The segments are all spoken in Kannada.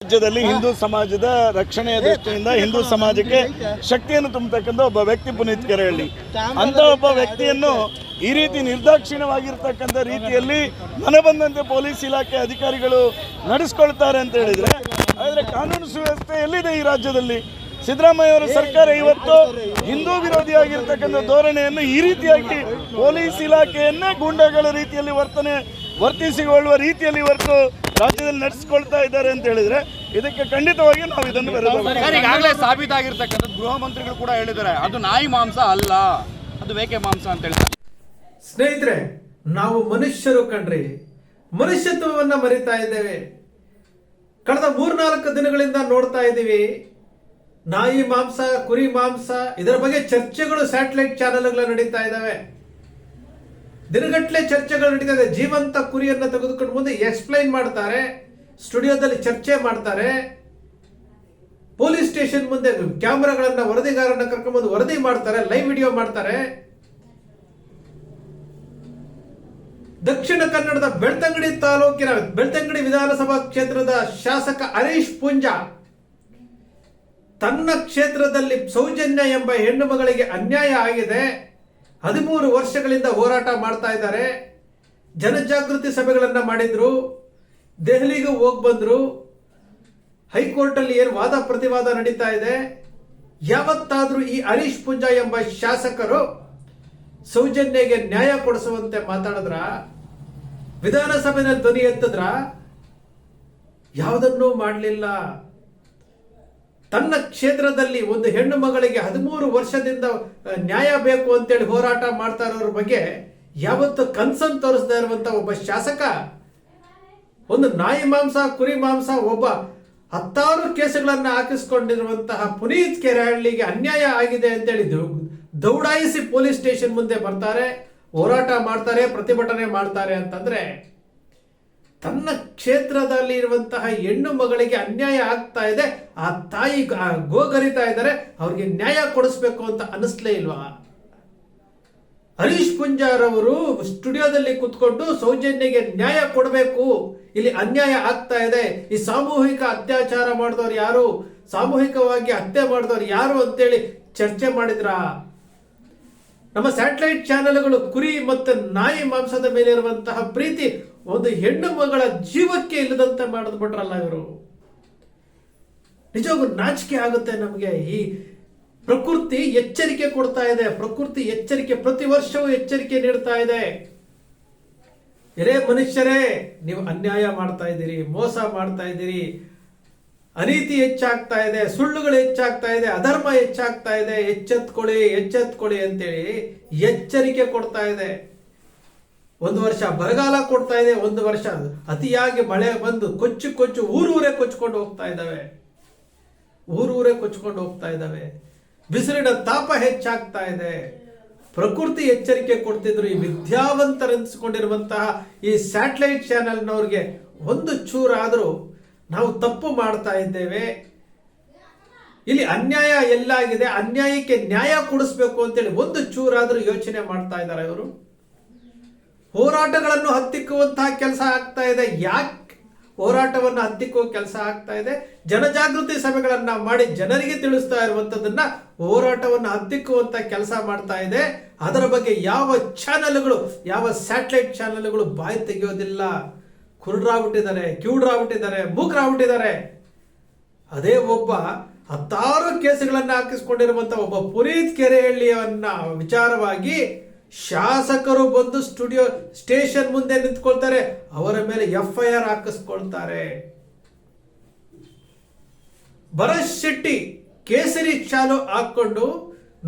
ರಾಜ್ಯದಲ್ಲಿ ಹಿಂದೂ ಸಮಾಜದ ರಕ್ಷಣೆಯ ದೃಷ್ಟಿಯಿಂದ ಹಿಂದೂ ಸಮಾಜಕ್ಕೆ ಶಕ್ತಿಯನ್ನು ತುಂಬತಕ್ಕಂಥ ಒಬ್ಬ ವ್ಯಕ್ತಿ ಪುನೀತ್ ಕೆರೆಹಳ್ಳಿ ಅಂತ ಒಬ್ಬ ವ್ಯಕ್ತಿಯನ್ನು ಈ ರೀತಿ ನಿರ್ದಾಕ್ಷಿಣ್ಯವಾಗಿರ್ತಕ್ಕಂಥ ರೀತಿಯಲ್ಲಿ ಮನೆ ಬಂದಂತೆ ಪೊಲೀಸ್ ಇಲಾಖೆ ಅಧಿಕಾರಿಗಳು ನಡೆಸ್ಕೊಳ್ತಾರೆ ಅಂತ ಹೇಳಿದ್ರೆ ಆದರೆ ಕಾನೂನು ಸುವ್ಯವಸ್ಥೆ ಎಲ್ಲಿದೆ ಈ ರಾಜ್ಯದಲ್ಲಿ? ಸಿದ್ದರಾಮಯ್ಯ ಅವರ ಸರ್ಕಾರ ಇವತ್ತು ಹಿಂದೂ ವಿರೋಧಿಯಾಗಿರ್ತಕ್ಕಂಥ ಧೋರಣೆಯನ್ನು ಈ ರೀತಿಯಾಗಿ ಪೊಲೀಸ್ ಇಲಾಖೆಯನ್ನೇ ಗೂಂಡಾಗಳ ರೀತಿಯಲ್ಲಿ ವರ್ತನೆ ವರ್ತಿಸಿಕೊಳ್ಳುವ ರೀತಿಯಲ್ಲಿ ಇವತ್ತು ರಾಜ್ಯದಲ್ಲಿ ನಡೆಸಿಕೊಳ್ತಾ ಇದ್ದಾರೆ ಅಂತ ಹೇಳಿದ್ರೆ ಇದಕ್ಕೆ ಖಂಡಿತವಾಗಿ ನಾವು ಇದನ್ನು ಈಗಾಗಲೇ ಸಾಬೀತಾಗಿರ್ತಕ್ಕಂಥದ್ದು ಗೃಹ ಮಂತ್ರಿಗಳು ಕೂಡ ಹೇಳಿದ್ದಾರೆ. ಅದು ನಾಯಿ ಮಾಂಸ ಅಲ್ಲ ಅದು ಮೇಕೆ ಮಾಂಸ ಅಂತ ಹೇಳಿದ್ದಾರೆ ಸ್ನೇಹಿತರೆ ನಾವು ಮನುಷ್ಯರು ಕಣ್ರಿ. ಮನುಷ್ಯತ್ವವನ್ನ ಮರಿತಾ ಇದ್ದೇವೆ. ಕಳೆದ ಮೂರ್ನಾಲ್ಕು ದಿನಗಳಿಂದ ನೋಡ್ತಾ ಇದ್ದೀವಿ. ನಾಯಿ ಮಾಂಸ ಕುರಿ ಮಾಂಸ ಇದರ ಬಗ್ಗೆ ಚರ್ಚೆಗಳು ಸ್ಯಾಟಲೈಟ್ ಚಾನೆಲ್ಗಳ ನಡೀತಾ ಇದ್ದಾವೆ. ದಿನಗಟ್ಟಲೆ ಚರ್ಚೆಗಳು ನಡೀತದೆ. ಜೀವಂತ ಕುರಿಯನ್ನ ತೆಗೆದುಕೊಂಡು ಮುಂದೆ ಎಕ್ಸ್ಪ್ಲೈನ್ ಮಾಡ್ತಾರೆ. ಸ್ಟುಡಿಯೋದಲ್ಲಿ ಚರ್ಚೆ ಮಾಡ್ತಾರೆ. ಪೊಲೀಸ್ ಸ್ಟೇಷನ್ ಮುಂದೆ ಕ್ಯಾಮ್ರಾಗಳನ್ನ ವರದಿಗಾರನ್ನ ಕರ್ಕೊಂಡು ವರದಿ ಮಾಡ್ತಾರೆ, ಲೈವ್ ವಿಡಿಯೋ ಮಾಡ್ತಾರೆ. ದಕ್ಷಿಣ ಕನ್ನಡದ ಬೆಳ್ತಂಗಡಿ ತಾಲೂಕಿನ ಬೆಳ್ತಂಗಡಿ ವಿಧಾನಸಭಾ ಕ್ಷೇತ್ರದ ಶಾಸಕ ಹರೀಶ್ ಪುಂಜಾ ತನ್ನ ಕ್ಷೇತ್ರದಲ್ಲಿ ಸೌಜನ್ಯ ಎಂಬ ಹೆಣ್ಣು ಮಗಳಿಗೆ ಅನ್ಯಾಯ ಆಗಿದೆ. ಹದಿಮೂರು ವರ್ಷಗಳಿಂದ ಹೋರಾಟ ಮಾಡ್ತಾ ಇದ್ದಾರೆ. ಜನಜಾಗೃತಿ ಸಭೆಗಳನ್ನ ಮಾಡಿದ್ರು. ದೆಹಲಿಗೂ ಹೋಗಿ ಬಂದ್ರು. ಹೈಕೋರ್ಟಲ್ಲಿ ಏನು ವಾದ ಪ್ರತಿವಾದ ನಡೀತಾ ಇದೆ. ಯಾವತ್ತಾದ್ರೂ ಈ ಹರೀಶ್ ಪುಂಜಾ ಎಂಬ ಶಾಸಕರು ಸೌಜನ್ಯಗೆ ನ್ಯಾಯ ಕೊಡಿಸುವಂತೆ ಮಾತಾಡಿದ್ರ? ವಿಧಾನಸಭೆನ ಧ್ವನಿ ಎತ್ತಿದ್ರ? ಯಾವುದನ್ನೂ ಮಾಡಲಿಲ್ಲ. ತನ್ನ ಕ್ಷೇತ್ರದಲ್ಲಿ ಒಂದು ಹೆಣ್ಣು ಮಗಳಿಗೆ ಹದಿಮೂರು ವರ್ಷದಿಂದ ನ್ಯಾಯ ಬೇಕು ಅಂತೇಳಿ ಹೋರಾಟ ಮಾಡ್ತಾ ಇರೋರ ಬಗ್ಗೆ ಯಾವತ್ತು ಕನ್ಸನ್ ತೋರಿಸ್ತಾ ಇರುವಂತ ಒಬ್ಬ ಶಾಸಕ, ಒಂದು ನಾಯಿ ಮಾಂಸ, ಕುರಿ ಮಾಂಸ, ಒಬ್ಬ ಹತ್ತಾರು ಕೇಸುಗಳನ್ನು ಹಾಕಿಸ್ಕೊಂಡಿರುವಂತಹ ಪುನೀತ್ ಕೆರೆಹಳ್ಳಿಗೆ ಅನ್ಯಾಯ ಆಗಿದೆ ಅಂತೇಳಿ ದೌಡಾಯಿಸಿ ಪೊಲೀಸ್ ಸ್ಟೇಷನ್ ಮುಂದೆ ಬರ್ತಾರೆ, ಹೋರಾಟ ಮಾಡ್ತಾರೆ, ಪ್ರತಿಭಟನೆ ಮಾಡ್ತಾರೆ ಅಂತಂದ್ರೆ ತನ್ನ ಕ್ಷೇತ್ರದಲ್ಲಿ ಇರುವಂತಹ ಹೆಣ್ಣು ಮಗಳಿಗೆ ಅನ್ಯಾಯ ಆಗ್ತಾ ಇದೆ, ಆ ತಾಯಿ ಗೋಗರಿತಾ ಇದ್ದಾರೆ, ಅವ್ರಿಗೆ ನ್ಯಾಯ ಕೊಡಿಸ್ಬೇಕು ಅಂತ ಅನಿಸ್ಲೇ ಇಲ್ವಾ? ಹರೀಶ್ ಪುಂಜಾರವರು ಸ್ಟುಡಿಯೋದಲ್ಲಿ ಕುತ್ಕೊಂಡು ಸೌಜನ್ಯಗೆ ನ್ಯಾಯ ಕೊಡಬೇಕು. ಇಲ್ಲಿ ಅನ್ಯಾಯ ಆಗ್ತಾ ಇದೆ. ಈ ಸಾಮೂಹಿಕ ಅತ್ಯಾಚಾರ ಮಾಡಿದವ್ರು ಯಾರು? ಸಾಮೂಹಿಕವಾಗಿ ಹತ್ಯೆ ಮಾಡಿದವ್ರು ಯಾರು ಅಂತೇಳಿ ಚರ್ಚೆ ಮಾಡಿದ್ರ? ನಮ್ಮ ಸ್ಯಾಟಲೈಟ್ ಚಾನೆಲ್ಗಳು ಕುರಿ ಮತ್ತು ನಾಯಿ ಮಾಂಸದ ಮೇಲೆ ಇರುವಂತಹ ಪ್ರೀತಿ ಒಂದು ಹೆಣ್ಣು ಮಗಳ ಜೀವಕ್ಕೆ ಇಲ್ಲದಂತೆ ಮಾಡಿದ್ಬಿಟ್ರಲ್ಲ ಇವರು. ನಿಜವಾಗೂ ನಾಚಿಕೆ ಆಗುತ್ತೆ ನಮಗೆ. ಈ ಪ್ರಕೃತಿ ಎಚ್ಚರಿಕೆ ಕೊಡ್ತಾ ಇದೆ. ಪ್ರಕೃತಿ ಎಚ್ಚರಿಕೆ, ಪ್ರತಿ ವರ್ಷವೂ ಎಚ್ಚರಿಕೆ ನೀಡ್ತಾ ಇದೆ. ಎರೇ ಮನುಷ್ಯರೇ, ನೀವು ಅನ್ಯಾಯ ಮಾಡ್ತಾ ಇದ್ದೀರಿ, ಮೋಸ ಮಾಡ್ತಾ ಇದ್ದೀರಿ. ಅನೀತಿ ಹೆಚ್ಚಾಗ್ತಾ ಇದೆ, ಸುಳ್ಳುಗಳು ಹೆಚ್ಚಾಗ್ತಾ ಇದೆ, ಅಧರ್ಮ ಹೆಚ್ಚಾಗ್ತಾ ಇದೆ. ಎಚ್ಚೆತ್ಕೊಳ್ಳಿ ಎಚ್ಚೆತ್ಕೊಳ್ಳಿ ಅಂತೇಳಿ ಎಚ್ಚರಿಕೆ ಕೊಡ್ತಾ ಇದೆ. ಒಂದು ವರ್ಷ ಬರಗಾಲ ಕೊಡ್ತಾ ಇದೆ, ಒಂದು ವರ್ಷ ಅತಿಯಾಗಿ ಮಳೆ ಬಂದು ಕೊಚ್ಚು ಕೊಚ್ಚು ಊರೂರೇ ಕೊಚ್ಕೊಂಡು ಹೋಗ್ತಾ ಇದ್ದಾವೆ. ಊರೂರೇ ಕೊಚ್ಕೊಂಡು ಹೋಗ್ತಾ ಇದ್ದಾವೆ. ಬಿಸಿಲಿನ ತಾಪ ಹೆಚ್ಚಾಗ್ತಾ ಇದೆ. ಪ್ರಕೃತಿ ಎಚ್ಚರಿಕೆ ಕೊಡ್ತಿದ್ರು ಈ ವಿದ್ಯಾವಂತರೆನಿಸಿಕೊಂಡಿರುವಂತಹ ಈ ಸ್ಯಾಟಲೈಟ್ ಚಾನೆಲ್ನವ್ರಿಗೆ ಒಂದು ಚೂರಾದರೂ ನಾವು ತಪ್ಪು ಮಾಡ್ತಾ ಇದ್ದೇವೆ. ಇಲ್ಲಿ ಅನ್ಯಾಯ ಎಲ್ಲಾಗಿದೆ, ಅನ್ಯಾಯಕ್ಕೆ ನ್ಯಾಯ ಕೊಡಿಸ್ಬೇಕು ಅಂತೇಳಿ ಒಂದು ಚೂರಾದರೂ ಯೋಚನೆ ಮಾಡ್ತಾ ಇದ್ದಾರೆ ಇವರು. ಹೋರಾಟಗಳನ್ನು ಹತ್ತಿಕ್ಕುವಂತಹ ಕೆಲಸ ಆಗ್ತಾ ಇದೆ. ಯಾಕೆ ಹೋರಾಟವನ್ನು ಹತ್ತಿಕ್ಕುವ ಕೆಲಸ ಆಗ್ತಾ ಇದೆ? ಜನಜಾಗೃತಿ ಸಭೆಗಳನ್ನ ಮಾಡಿ ಜನರಿಗೆ ತಿಳಿಸ್ತಾ ಇರುವಂತದನ್ನ ಹೋರಾಟವನ್ನು ಹತ್ತಿಕ್ಕುವಂತ ಕೆಲಸ ಮಾಡ್ತಾ ಇದೆ. ಅದರ ಬಗ್ಗೆ ಯಾವ ಚಾನೆಲ್ಗಳು, ಯಾವ ಸ್ಯಾಟಲೈಟ್ ಚಾನೆಲ್ಗಳು ಬಾಯಿ ತೆಗೆಯೋದಿಲ್ಲ. ಕುರುಡ್ರಾಗ್ಬಿಟ್ಟಿದ್ದಾರೆ, ಕಿವುಡ್ರಾಗ್ಬಿಟ್ಟಿದ್ದಾರೆ, ಮೂಕ್ರಾಗ್ಬಿಟ್ಟಿದ್ದಾರೆ. ಅದೇ ಒಬ್ಬ ಹತ್ತಾರು ಕೇಸುಗಳನ್ನ ಹಾಕಿಸ್ಕೊಂಡಿರುವಂತ ಒಬ್ಬ ಪುನೀತ್ ಕೆರೆಹಳ್ಳಿಯವನ್ನ ವಿಚಾರವಾಗಿ ಶಾಸಕರು ಬಂದು ಸ್ಟುಡಿಯೋ ಸ್ಟೇಷನ್ ಮುಂದೆ ನಿಂತ್ಕೊಳ್ತಾರೆ, ಅವರ ಮೇಲೆ ಎಫ್ ಐ ಆರ್ ಹಾಕಿಸ್ಕೊಳ್ತಾರೆ. ಭರತ್ ಶೆಟ್ಟಿ ಕೇಸರಿ ಚಾಲು ಹಾಕೊಂಡು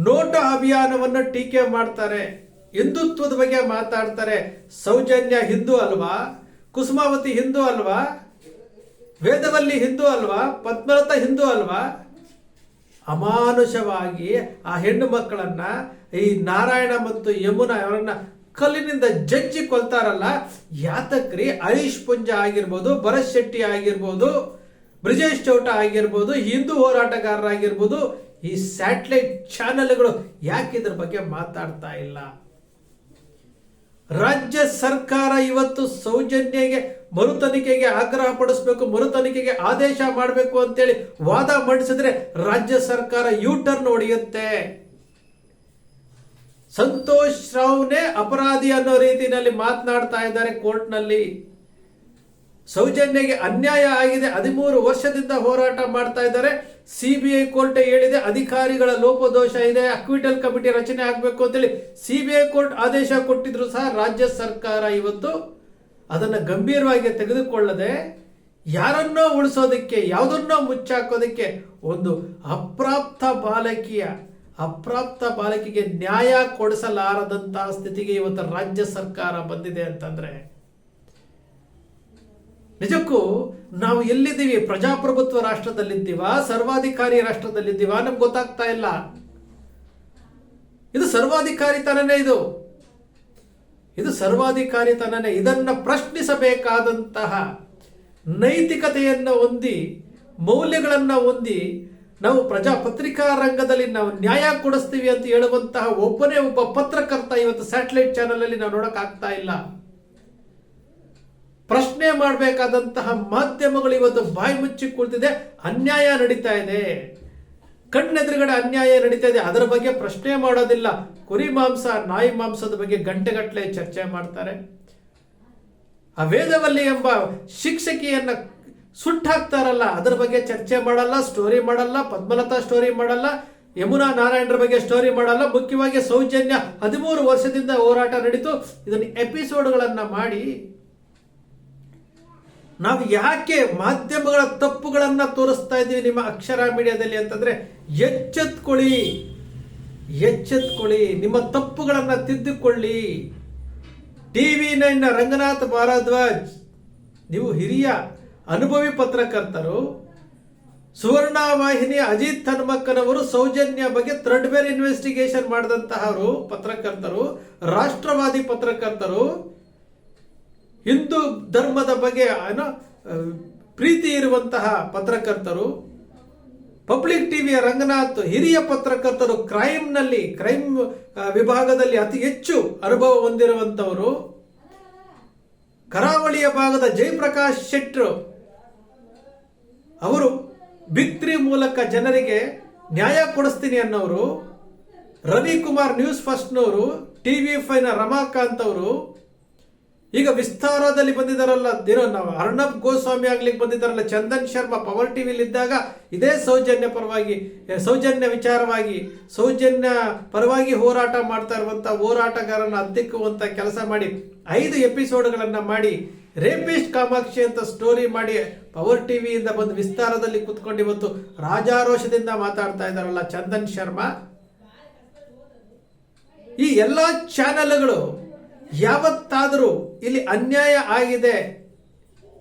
ನೋಟ ಅಭಿಯಾನವನ್ನು ಟೀಕೆ ಮಾಡ್ತಾರೆ, ಹಿಂದುತ್ವದ ಬಗ್ಗೆ ಮಾತಾಡ್ತಾರೆ. ಸೌಜನ್ಯ ಹಿಂದೂ ಅಲ್ವಾ? ಕುಸುಮಾವತಿ ಹಿಂದೂ ಅಲ್ವಾ? ವೇದವಲ್ಲಿ ಹಿಂದೂ ಅಲ್ವಾ? ಪದ್ಮಲತಾ ಹಿಂದೂ ಅಲ್ವಾ? ಅಮಾನುಷವಾಗಿ ಆ ಹೆಣ್ಣು ಮಕ್ಕಳನ್ನ ಈ ನಾರಾಯಣ ಮತ್ತು ಯಮುನಾ ಅವರನ್ನ ಕಲ್ಲಿನಿಂದ ಜಜ್ಜಿ ಕೊಲ್ತಾರಲ್ಲ, ಯಾತಕ್ರಿ? ಹರೀಶ್ ಪುಂಜ ಆಗಿರ್ಬೋದು, ಭರತ್ ಶೆಟ್ಟಿ ಆಗಿರ್ಬೋದು, ಬ್ರಿಜೇಶ್ ಚೌಟ ಆಗಿರ್ಬೋದು, ಹಿಂದೂ ಹೋರಾಟಗಾರರಾಗಿರ್ಬೋದು, ಈ ಸ್ಯಾಟಲೈಟ್ ಚಾನೆಲ್ಗಳು ಯಾಕೆ ಇದ್ರ ಬಗ್ಗೆ ಮಾತಾಡ್ತಾ ಇಲ್ಲ? ರಾಜ್ಯ ಸರ್ಕಾರ ಇವತ್ತು ಸೌಜನ್ಯಗೆ ಮರು ತನಿಖೆಗೆ ಆಗ್ರಹ ಪಡಿಸಬೇಕು ಮರು ತನಿಖೆಗೆ ಆದೇಶ ಮಾಡಬೇಕು ಅಂತೇಳಿ ವಾದ ಮಂಡಿಸಿದ್ರೆ ರಾಜ್ಯ ಸರ್ಕಾರ ಯೂ ಟರ್ನ್ ಹೊಡೆಯುತ್ತೆ. ಸಂತೋಷ್ ರಾವ್ನೇ ಅಪರಾಧಿ ಅನ್ನೋ ರೀತಿಯಲ್ಲಿ ಮಾತನಾಡ್ತಾ ಇದ್ದಾರೆ ಕೋರ್ಟ್ನಲ್ಲಿ. ಸೌಜನ್ಯಗೆ ಅನ್ಯಾಯ ಆಗಿದೆ, ಹದಿಮೂರು ವರ್ಷದಿಂದ ಹೋರಾಟ ಮಾಡ್ತಾ ಇದ್ದಾರೆ. ಸಿಬಿಐ ಕೋರ್ಟ್ ಹೇಳಿದೆ, ಅಧಿಕಾರಿಗಳ ಲೋಪದೋಷ ಇದೆ, ಅಕ್ವಿಟಲ್ ಕಮಿಟಿ ರಚನೆ ಆಗಬೇಕು ಅಂತೇಳಿ ಸಿಬಿಐ ಕೋರ್ಟ್ ಆದೇಶ ಕೊಟ್ಟಿದ್ರು ಸಹ ರಾಜ್ಯ ಸರ್ಕಾರ ಇವತ್ತು. ಅದನ್ನ ಗಂಭೀರವಾಗಿ ತೆಗೆದುಕೊಳ್ಳದೆ ಯಾರನ್ನೋ ಉಳಿಸೋದಕ್ಕೆ, ಯಾವುದನ್ನೋ ಮುಚ್ಚಾಕೋದಕ್ಕೆ ಒಂದು ಅಪ್ರಾಪ್ತ ಬಾಲಕಿಯ, ಅಪ್ರಾಪ್ತ ಬಾಲಕಿಗೆ ನ್ಯಾಯ ಕೊಡಿಸಲಾರದಂತಹ ಸ್ಥಿತಿಗೆ ಇವತ್ತು ರಾಜ್ಯ ಸರ್ಕಾರ ಬಂದಿದೆ ಅಂತಂದ್ರೆ, ನಿಜಕ್ಕೂ ನಾವು ಎಲ್ಲಿದ್ದೀವಿ? ಪ್ರಜಾಪ್ರಭುತ್ವ ರಾಷ್ಟ್ರದಲ್ಲಿದ್ದೀವ? ಸರ್ವಾಧಿಕಾರಿ ರಾಷ್ಟ್ರದಲ್ಲಿದ್ದೀವ? ನಮ್ಗೆ ಗೊತ್ತಾಗ್ತಾ ಇಲ್ಲ. ಇದು ಸರ್ವಾಧಿಕಾರಿ ಸರ್ವಾಧಿಕಾರಿತನನೇ ಇದು? ಇದು ಸರ್ವಾಧಿಕಾರಿತನನೇ. ಇದನ್ನು ಪ್ರಶ್ನಿಸಬೇಕಾದಂತಹ ನೈತಿಕತೆಯನ್ನು ಹೊಂದಿ, ಮೌಲ್ಯಗಳನ್ನು ಹೊಂದಿ, ನಾವು ಪ್ರಜಾಪತ್ರಿಕಾ ರಂಗದಲ್ಲಿ ನಾವು ನ್ಯಾಯ ಕೊಡಿಸ್ತೀವಿ ಅಂತ ಹೇಳುವಂತಹ ಒಬ್ಬನೇ ಒಬ್ಬ ಪತ್ರಕರ್ತ ಇವತ್ತು ಸ್ಯಾಟಲೈಟ್ ಚಾನೆಲ್ ಅಲ್ಲಿ ನಾವು ನೋಡೋಕ್ಕಾಗ್ತಾ ಇಲ್ಲ. ಪ್ರಶ್ನೆ ಮಾಡಬೇಕಾದಂತಹ ಮಾಧ್ಯಮಗಳು ಇವತ್ತು ಬಾಯಿ ಮುಚ್ಚಿ ಕುಳಿತಿದೆ, ಅನ್ಯಾಯ ನಡೀತಾ ಇದೆ. ಕಣ್ಣೆದುರುಗಡೆ ಅನ್ಯಾಯ ನಡೀತಾ ಇದೆ ಅದರ ಬಗ್ಗೆ ಪ್ರಶ್ನೆ ಮಾಡೋದಿಲ್ಲ. ಕುರಿ ಮಾಂಸ, ನಾಯಿ ಮಾಂಸದ ಬಗ್ಗೆ ಗಂಟೆಗಟ್ಟಲೆ ಚರ್ಚೆ ಮಾಡ್ತಾರೆ. ಆ ವೇದವಲ್ಲಿ ಎಂಬ ಶಿಕ್ಷಕಿಯನ್ನ ಸುಟ್ಟಾಕ್ತಾರಲ್ಲ ಅದರ ಬಗ್ಗೆ ಚರ್ಚೆ ಮಾಡಲ್ಲ ಸ್ಟೋರಿ ಮಾಡಲ್ಲ, ಪದ್ಮಲತಾ ಸ್ಟೋರಿ ಮಾಡಲ್ಲ, ಯಮುನಾ ನಾರಾಯಣರ ಬಗ್ಗೆ ಸ್ಟೋರಿ ಮಾಡಲ್ಲ, ಮುಖ್ಯವಾಗಿ ಸೌಜನ್ಯ ಹದಿಮೂರು ವರ್ಷದಿಂದ ಹೋರಾಟ ನಡೀತು. ಇದನ್ನು ಎಪಿಸೋಡ್ಗಳನ್ನ ಮಾಡಿ ನಾವು ಯಾಕೆ ಮಾಧ್ಯಮಗಳ ತಪ್ಪುಗಳನ್ನು ತೋರಿಸ್ತಾ ಇದ್ದೀವಿ ನಿಮ್ಮ ಅಕ್ಷರ ಮೀಡಿಯಾದಲ್ಲಿ ಅಂತಂದ್ರೆ ಎಚ್ಚೆತ್ಕೊಳ್ಳಿ ಎಚ್ಚೆತ್ಕೊಳ್ಳಿ ನಿಮ್ಮ ತಪ್ಪುಗಳನ್ನು ತಿದ್ದುಕೊಳ್ಳಿ. ಟಿವಿ ನೈನ್ ರಂಗನಾಥ್ ಭಾರದ್ವಾಜ್, ನೀವು ಹಿರಿಯ ಅನುಭವಿ ಪತ್ರಕರ್ತರು. ಸುವರ್ಣ ವಾಹಿನಿ ಅಜಿತ್ ಹನುಮಕ್ಕನವರು ಸೌಜನ್ಯ ಬಗ್ಗೆ ಥ್ರೆಡ್ ಬೇರ್ ಇನ್ವೆಸ್ಟಿಗೇಷನ್ ಮಾಡಿದಂತಹವರು ಪತ್ರಕರ್ತರು, ರಾಷ್ಟ್ರವಾದಿ ಪತ್ರಕರ್ತರು. ಹಿಂದೂ ಧರ್ಮದ ಬಗ್ಗೆ, ಏನೋ ಪ್ರೀತಿ ಇರುವಂತಹ ಪತ್ರಕರ್ತರು, ಪಬ್ಲಿಕ್ ಟಿವಿಯ ರಂಗನಾಥ್ ಹಿರಿಯ ಪತ್ರಕರ್ತರು ಕ್ರೈಮ್ನಲ್ಲಿ, ಕ್ರೈಮ್ ವಿಭಾಗದಲ್ಲಿ ಅತಿ ಹೆಚ್ಚು ಅನುಭವ ಹೊಂದಿರುವಂತವರು ಕರಾವಳಿಯ ಭಾಗದ ಜಯಪ್ರಕಾಶ್ ಶೆಟ್ರು, ಅವರು ಬಿಗ್ ಮೂಲಕ ಜನರಿಗೆ ನ್ಯಾಯ ಕೊಡಿಸ್ತೀನಿ ಅನ್ನೋರು, ರವಿಕುಮಾರ್ ನ್ಯೂಸ್ ಫಸ್ಟ್ನವರು ಟಿವಿ ಫೈನ ರಮಾಕಾಂತ್ ಅವರು ಈಗ ವಿಸ್ತಾರದಲ್ಲಿ ಬಂದಿದ್ದಾರಲ್ಲ, ಏನೋ ನಾವು ಅರ್ಣಬ್ ಗೋಸ್ವಾಮಿ ಆಗ್ಲಿಕ್ಕೆ ಬಂದಿದ್ದಾರಲ್ಲ, ಚಂದನ್ ಶರ್ಮಾ ಪವರ್ ಟಿವಿಲಿ ಇದ್ದಾಗ ಇದೇ ಸೌಜನ್ಯ ಪರವಾಗಿ ಸೌಜನ್ಯ ವಿಚಾರವಾಗಿ, ಸೌಜನ್ಯ ಪರವಾಗಿ ಹೋರಾಟ ಮಾಡ್ತಾ ಇರುವಂಥ ಹೋರಾಟಗಾರನ ಹತ್ತಿಕ್ಕುವಂತ ಕೆಲಸ ಮಾಡಿ, ಐದು ಎಪಿಸೋಡ್ಗಳನ್ನು ಮಾಡಿ ರೇಪಿಸ್ಟ್ ಕಾಮಾಕ್ಷಿ ಅಂತ ಸ್ಟೋರಿ ಮಾಡಿ ಪವರ್ ಟಿವಿಯಿಂದ ಬಂದು ವಿಸ್ತಾರದಲ್ಲಿ ಕುತ್ಕೊಂಡು ಇವತ್ತು ರಾಜಾರೋಷದಿಂದ ಮಾತಾಡ್ತಾ ಇದ್ದಾರಲ್ಲ ಚಂದನ್ ಶರ್ಮಾ. ಈ ಎಲ್ಲ ಚಾನೆಲ್ಗಳು ಯಾವತ್ತಾದರೂ ಇಲ್ಲಿ ಅನ್ಯಾಯ ಆಗಿದೆ.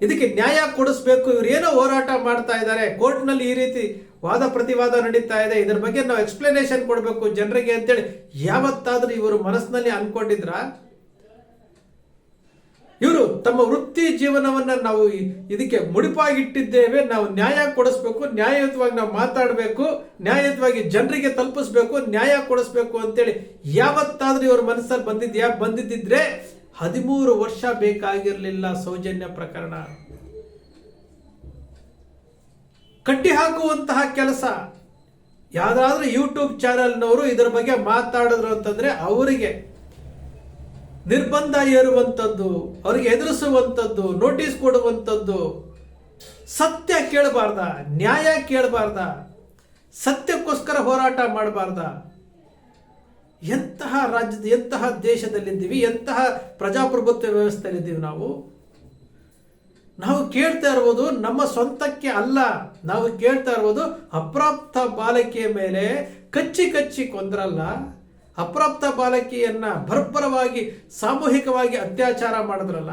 ಇದಕ್ಕೆ ನ್ಯಾಯ ಕೊಡಿಸ್ಬೇಕು. ಇವ್ರು ಏನೋ ಹೋರಾಟ ಮಾಡ್ತಾ ಇದ್ದಾರೆ. ಕೋರ್ಟ್ನಲ್ಲಿ ಈ ರೀತಿ ವಾದ ಪ್ರತಿವಾದ ನಡೀತಾ ಇದೆ. ಇದ್ರ ಬಗ್ಗೆ ನಾವು ಎಕ್ಸ್ಪ್ಲನೇಷನ್ ಕೊಡಬೇಕು ಜನರಿಗೆ ಅಂತೇಳಿ. ಯಾವತ್ತಾದ್ರೂ ಇವರು ಮನಸ್ಸಿನಲ್ಲಿ ಅನ್ಕೊಂಡಿದ್ರ? ಇವರು ತಮ್ಮ ವೃತ್ತಿ ಜೀವನವನ್ನ ನಾವು ಇದಕ್ಕೆ ಮುಡಿಪಾಗಿಟ್ಟಿದ್ದೇವೆ. ನಾವು ನ್ಯಾಯ ಕೊಡಿಸ್ಬೇಕು. ನ್ಯಾಯಯುತವಾಗಿ ನಾವು ಮಾತಾಡಬೇಕು. ನ್ಯಾಯಯುತವಾಗಿ ಜನರಿಗೆ ತಲುಪಿಸ್ಬೇಕು. ನ್ಯಾಯ ಕೊಡಿಸ್ಬೇಕು ಅಂತೇಳಿ ಯಾವತ್ತಾದ್ರೂ ಇವರು ಮನಸ್ಸಲ್ಲಿ ಬಂದಿದ್ಯಾ? ಬಂದಿದ್ದಿದ್ರೆ ಹದಿಮೂರು ವರ್ಷ ಬೇಕಾಗಿರಲಿಲ್ಲ ಸೌಜನ್ಯ ಪ್ರಕರಣ. ಕಟ್ಟಿ ಹಾಕುವಂತಹ ಕೆಲಸ. ಯಾವುದಾದ್ರೂ ಯೂಟ್ಯೂಬ್ ಚಾನಲ್ನವರು ಇದರ ಬಗ್ಗೆ ಮಾತಾಡಿದ್ರು ಅಂತಂದ್ರೆ ಅವರಿಗೆ ನಿರ್ಬಂಧ ಏರುವಂಥದ್ದು ಅವರಿಗೆ ಎದುರಿಸುವಂಥದ್ದು ನೋಟಿಸ್ ಕೊಡುವಂಥದ್ದು ಸತ್ಯ ಕೇಳಬಾರ್ದ, ನ್ಯಾಯ ಕೇಳಬಾರ್ದ, ಸತ್ಯಕ್ಕೋಸ್ಕರ ಹೋರಾಟ ಮಾಡಬಾರ್ದ. ಎಂತಹ ರಾಜ್ಯದ, ಎಂತಹ ದೇಶದಲ್ಲಿದ್ದೀವಿ, ಎಂತಹ ಪ್ರಜಾಪ್ರಭುತ್ವ ವ್ಯವಸ್ಥೆಯಲ್ಲಿದ್ದೀವಿ ನಾವು? ನಾವು ಕೇಳ್ತಾ ಇರ್ಬೋದು, ನಮ್ಮ ಸ್ವಂತಕ್ಕೆ ಅಲ್ಲ. ನಾವು ಕೇಳ್ತಾ ಇರ್ಬೋದು, ಅಪ್ರಾಪ್ತ ಬಾಲಕಿಯ ಮೇಲೆ ಕಚ್ಚಿ ಕಚ್ಚಿ ಕೊಂದ್ರಲ್ಲ, ಅಪ್ರಾಪ್ತ ಬಾಲಕಿಯನ್ನ ಭರ್ಭರವಾಗಿ ಸಾಮೂಹಿಕವಾಗಿ ಅತ್ಯಾಚಾರ ಮಾಡಿದ್ರಲ್ಲ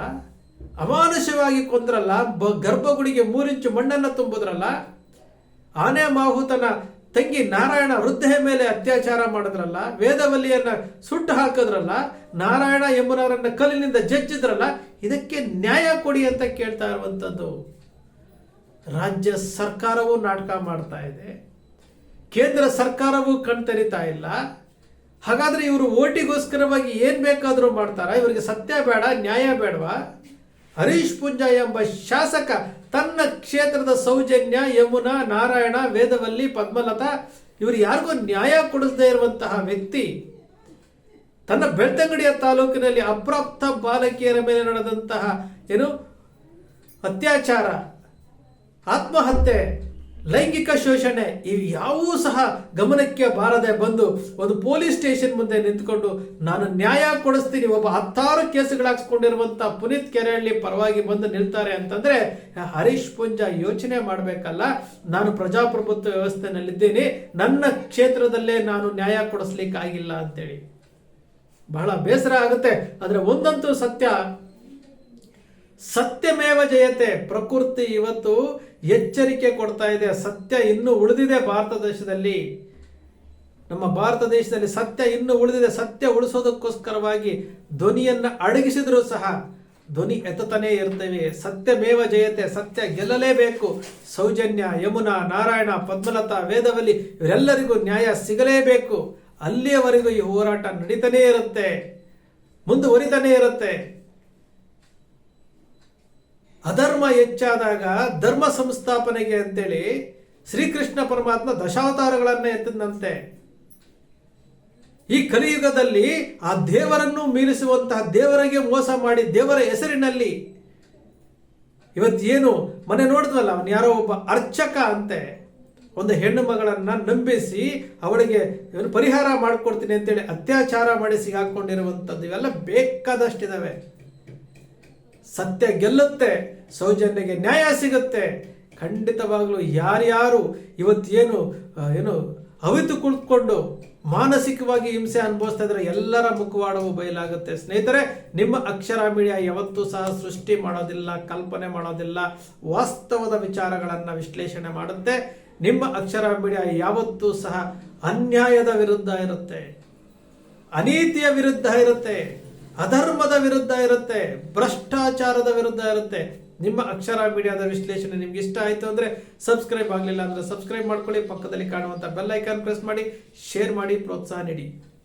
ಅಮಾನುಷವಾಗಿ ಕೊಂದ್ರಲ್ಲ, ಬ, ಗರ್ಭಗುಡಿಗೆ ಮೂರಿಂಚು ಮಣ್ಣನ್ನು ತುಂಬಿದ್ರಲ್ಲ, ಆನೆ, ಮಾಹುತನ ತಂಗಿ ನಾರಾಯಣ ವೃದ್ಧೆಯ ಮೇಲೆ ಅತ್ಯಾಚಾರ ಮಾಡಿದ್ರಲ್ಲ, ವೇದವಲ್ಲಿಯನ್ನ ಸುಟ್ಟು ಹಾಕಿದ್ರಲ್ಲ, ನಾರಾಯಣ ಎಂಬುವರನ್ನ ಕಲ್ಲಿನಿಂದ ಜಜ್ಜಿದ್ರಲ್ಲ, ಇದಕ್ಕೆ ನ್ಯಾಯ ಕೊಡಿ ಅಂತ ಕೇಳ್ತಾ ಇರುವಂಥದ್ದು. ರಾಜ್ಯ ಸರ್ಕಾರವೂ ನಾಟಕ ಮಾಡ್ತಾ ಇದೆ. ಕೇಂದ್ರ ಸರ್ಕಾರವೂ ಕಣ್ತರಿತಾ ಇಲ್ಲ. ಹಾಗಾದ್ರೆ ಇವರು ಓಟಿಗೋಸ್ಕರವಾಗಿ ಏನ್ ಬೇಕಾದರೂ ಮಾಡ್ತಾರ? ಇವರಿಗೆ ಸತ್ಯ ಬೇಡ, ನ್ಯಾಯ ಬೇಡವಾ? ಹರೀಶ್ ಪುಂಜ ಎಂಬ ಶಾಸಕ ತನ್ನ ಕ್ಷೇತ್ರದ ಸೌಜನ್ಯ, ಯಮುನಾ, ನಾರಾಯಣ, ವೇದವಲ್ಲಿ, ಪದ್ಮಲತಾ ಇವರು ಯಾರಿಗೂ ನ್ಯಾಯ ಕೊಡಿಸದೇ ಇರುವಂತಹ ವ್ಯಕ್ತಿ ತನ್ನ ಬೆಳ್ತಂಗಡಿಯ ತಾಲೂಕಿನಲ್ಲಿ ಅಪ್ರಾಪ್ತ ಬಾಲಕಿಯರ ಮೇಲೆ ನಡೆದಂತಹ ಏನು ಅತ್ಯಾಚಾರ, ಆತ್ಮಹತ್ಯೆ ಲೈಂಗಿಕ ಶೋಷಣೆ ಇವು ಯಾವೂ ಸಹ ಗಮನಕ್ಕೆ ಬಾರದೆ ಬಂದು ಒಂದು ಪೊಲೀಸ್ ಸ್ಟೇಷನ್ ಮುಂದೆ ನಿಂತ್ಕೊಂಡು ನಾನು ನ್ಯಾಯ ಕೊಡಿಸ್ತೀನಿ, ಒಬ್ಬ ಹತ್ತಾರು ಕೇಸುಗಳಾಕ್ಸ್ಕೊಂಡಿರುವಂಥ ಪುನೀತ್ ಕೆರೆಹಳ್ಳಿ ಪರವಾಗಿ ಬಂದು ನಿಲ್ತಾರೆ ಅಂತಂದ್ರೆ, ಹರೀಶ್ ಪುಂಜ ಯೋಚನೆ ಮಾಡಬೇಕಲ್ಲ. ನಾನು ಪ್ರಜಾಪ್ರಭುತ್ವ ವ್ಯವಸ್ಥೆನಲ್ಲಿದ್ದೀನಿ, ನನ್ನ ಕ್ಷೇತ್ರದಲ್ಲೇ ನಾನು ನ್ಯಾಯ ಕೊಡಿಸ್ಲಿಕ್ಕೆ ಆಗಿಲ್ಲ ಅಂತೇಳಿ. ಬಹಳ ಬೇಸರ ಆಗುತ್ತೆ. ಆದರೆ ಒಂದಂತೂ ಸತ್ಯ, ಸತ್ಯಮೇವ ಜಯತೆ, ಪ್ರಕೃತಿ ಇವತ್ತು ಎಚ್ಚರಿಕೆ ಕೊಡ್ತಾ ಇದೆ. ಸತ್ಯ ಇನ್ನೂ ಉಳಿದಿದೆ ಭಾರತ ದೇಶದಲ್ಲಿ. ನಮ್ಮ ಭಾರತ ದೇಶದಲ್ಲಿ ಸತ್ಯ ಇನ್ನೂ ಉಳಿದಿದೆ. ಸತ್ಯ ಉಳಿಸೋದಕ್ಕೋಸ್ಕರವಾಗಿ ಧ್ವನಿಯನ್ನು ಅಡಗಿಸಿದರೂ ಸಹ ಧ್ವನಿ ಎತ್ತತಾನೇ ಇರ್ತೇವೆ. ಸತ್ಯಮೇವ ಜಯತೆ, ಸತ್ಯ ಗೆಲ್ಲಲೇಬೇಕು. ಸೌಜನ್ಯ, ಯಮುನಾ, ನಾರಾಯಣ, ಪದ್ಮಲತಾ, ವೇದವಲ್ಲಿ ಇವರೆಲ್ಲರಿಗೂ ನ್ಯಾಯ ಸಿಗಲೇಬೇಕು. ಅಲ್ಲಿಯವರೆಗೂ ಈ ಹೋರಾಟ ನಡೀತಾನೇ ಇರುತ್ತೆ. ಮುಂದುವರಿತಾನೇ ಇರುತ್ತೆ. ಅಧರ್ಮ ಹೆಚ್ಚಾದಾಗ ಧರ್ಮ ಸಂಸ್ಥಾಪನೆಗೆ ಅಂತೇಳಿ ಶ್ರೀಕೃಷ್ಣ ಪರಮಾತ್ಮ ದಶಾವತಾರಗಳನ್ನ ಎತ್ತಿದಂತೆ. ಈ ಕಲಿಯುಗದಲ್ಲಿ ಆ ದೇವರನ್ನು ಮೀರಿಸುವಂತಹ ದೇವರಿಗೆ ಮೋಸ ಮಾಡಿ ದೇವರ ಹೆಸರಿನಲ್ಲಿ ಇವತ್ತೇನು ಮನೆ ನೋಡಿದ್ವಲ್ಲ, ಅವನು ಯಾರೋ ಒಬ್ಬ ಅರ್ಚಕ ಅಂತೆ. ಒಂದು ಹೆಣ್ಣು ಮಗಳನ್ನ ನಂಬಿಸಿ ಅವಳಿಗೆ ಪರಿಹಾರ ಮಾಡಿಕೊಡ್ತೀನಿ ಅಂತೇಳಿ ಅತ್ಯಾಚಾರ ಮಾಡಿ ಸಿಗಾಕೊಂಡಿರುವಂಥದ್ದು ಇವೆಲ್ಲ ಬೇಕಾದಷ್ಟಿದಾವೆ. ಸತ್ಯ ಗೆಲ್ಲುತ್ತೆ, ಸೌಜನ್ಯಗೆ ನ್ಯಾಯ ಸಿಗುತ್ತೆ. ಖಂಡಿತವಾಗಲೂ ಯಾರ್ಯಾರು ಇವತ್ತೇನು ಏನು ಅವಿತು ಕುಳಿತುಕೊಂಡು ಮಾನಸಿಕವಾಗಿ ಹಿಂಸೆ ಅನುಭವಿಸ್ತಾ ಇದ್ರೆ ಎಲ್ಲರ ಮುಖವಾಡವು ಬಯಲಾಗುತ್ತೆ. ಸ್ನೇಹಿತರೆ, ನಿಮ್ಮ ಅಕ್ಷರ ಮೀಡಿಯಾ ಯಾವತ್ತೂ ಸಹ ಸೃಷ್ಟಿ ಮಾಡೋದಿಲ್ಲ, ಕಲ್ಪನೆ ಮಾಡೋದಿಲ್ಲ. ವಾಸ್ತವದ ವಿಚಾರಗಳನ್ನು ವಿಶ್ಲೇಷಣೆ ಮಾಡುತ್ತೆ. ನಿಮ್ಮ ಅಕ್ಷರ ಮೀಡಿಯಾ ಯಾವತ್ತೂ ಸಹ ಅನ್ಯಾಯದ ವಿರುದ್ಧ ಇರುತ್ತೆ. ಅನೀತಿಯ ವಿರುದ್ಧ ಇರುತ್ತೆ. ಅಧರ್ಮದ ವಿರುದ್ಧ ಇರುತ್ತೆ, ಭ್ರಷ್ಟಾಚಾರದ ವಿರುದ್ಧ ಇರುತ್ತೆ. ನಿಮ್ಮ ಅಕ್ಷರ ಮೀಡಿಯಾದ ವಿಶ್ಲೇಷಣೆ ನಿಮ್ಗೆ ಇಷ್ಟ ಆಯ್ತು ಅಂದ್ರೆ ಸಬ್ಸ್ಕ್ರೈಬ್ ಆಗಲಿಲ್ಲ ಅಂದ್ರೆ ಸಬ್ಸ್ಕ್ರೈಬ್ ಮಾಡ್ಕೊಳ್ಳಿ, ಪಕ್ಕದಲ್ಲಿ ಕಾಣುವಂತ ಬೆಲ್ ಐಕಾನ್ ಪ್ರೆಸ್ ಮಾಡಿ ಶೇರ್ ಮಾಡಿ, ಪ್ರೋತ್ಸಾಹ ನೀಡಿ.